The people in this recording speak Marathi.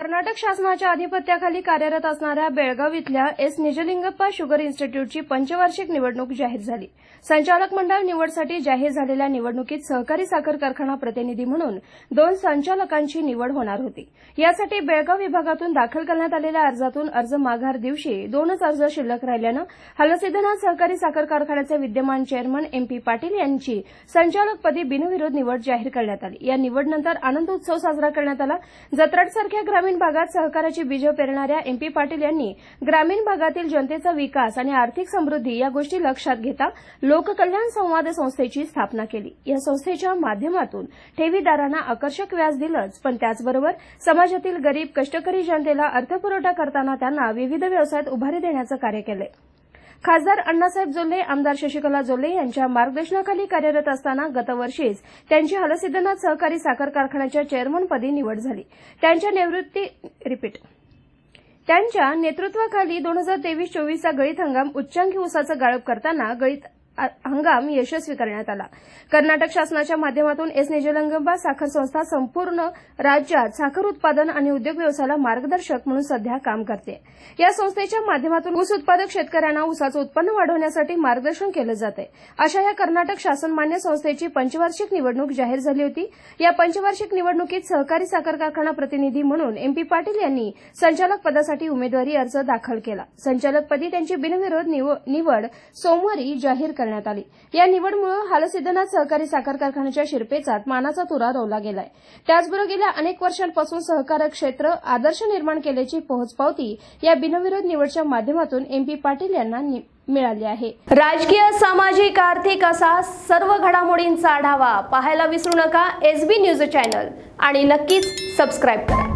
कर्नाटक शासनाच्या अधिपत्याखाली कार्यरत असणाऱ्या बेळगाव इथल्या एस निजलिंगप्पा शुगर इन्स्टिट्यूटची पंचवार्षिक निवडणूक जाहीर झाली. संचालक मंडळ निवडसाठी जाहीर झालेल्या निवडणुकीत सहकारी साखर कारखाना प्रतिनिधी म्हणून दोन संचालकांची निवड होणार होती. यासाठी बेळगाव विभागातून दाखल करण्यात आलेल्या अर्जातून अर्ज माघार दिवशी दोनच अर्ज शिल्लक राहिल्यानं हलसिद्धनाथ सहकारी साखर कारखान्याचे विद्यमान चेअरमन एम पी पाटील यांची संचालकपदी बिनविरोध निवड जाहीर करण्यात आली. या निवडनंतर आनंद उत्सव साजरा करण्यात आला. जत्राटसारख्या ग्रामीण ग्रामीण भागात सहकाराची बीज पेरणाऱ्या एम पी पाटील यांनी ग्रामीण भागातील जनतेचा विकास आणि आर्थिक समृद्धी या गोष्टी लक्षात घेता लोककल्याण संवाद संस्थेची स्थापना केली. या संस्थेच्या माध्यमातून ठेवीदारांना आकर्षक व्याज दिलंच पण त्याचबरोबर समाजातील गरीब कष्टकरी जनतेला अर्थपुरवठा करताना त्यांना विविध व्यवसायात उभारी देण्याचं कार्य केलंय. खासदार अण्णासाहेब जोल्ले आमदार शशिकला जोल्ले यांच्या मार्गदर्शनाखाली कार्यरत असताना गतवर्षीच त्यांची हलसिद्धनाथ सहकारी साखर कारखान्याच्या चेअरमनपदी निवड झाली. त्यांच्या निवृत्ती रिपीट त्यांच्या नेतृत्वाखाली दोन हजार तेवीस चोवीसचा गळीत हंगाम उच्चांकी ऊसाचं गाळप करताना गळीत हंगाम यशस्वी करण्यात आला. कर्नाटक शासनाच्या माध्यमातून एस निजलंगंबा साखर संस्था संपूर्ण राज्यात साखर उत्पादन आणि उद्योग व्यवसायाला मार्गदर्शक म्हणून सध्या काम करते. या संस्थेच्या माध्यमातून ऊस उत्पादक शेतकऱ्यांना ऊसाचं उत्पन्न वाढवण्यासाठी मार्गदर्शन केलं जाते अशा या कर्नाटक शासनमान्य संस्थेची पंचवार्षिक निवडणूक जाहीर झाली होती. या पंचवार्षिक निवडणुकीत सहकारी साखर कारखाना प्रतिनिधी म्हणून एमपी पाटील यांनी संचालक पदासाठी उमेदवारी अर्ज दाखल केला. संचालकपदी त्यांची बिनविरोध निव- निवड सोमवारी जाहीर करण्यात आली. या निवडमुळे हालसिद्धनाथ सहकारी साखर कारखान्याच्या शिरपेचात मानाचा तुरा रोवला गेलाय. त्याचबरोबर गेल्या अनेक वर्षांपासून सहकार क्षेत्र आदर्श निर्माण केल्याची पोहोचपावती या बिनविरोध निवडच्या माध्यमातून एमपी पाटील यांना मिळाली आहे. राजकीय सामाजिक आर्थिक असा सर्व घडामोडींचा आढावा पाहायला विसरू नका एसबी न्यूज चॅनल आणि नक्कीच सबस्क्राईब करा.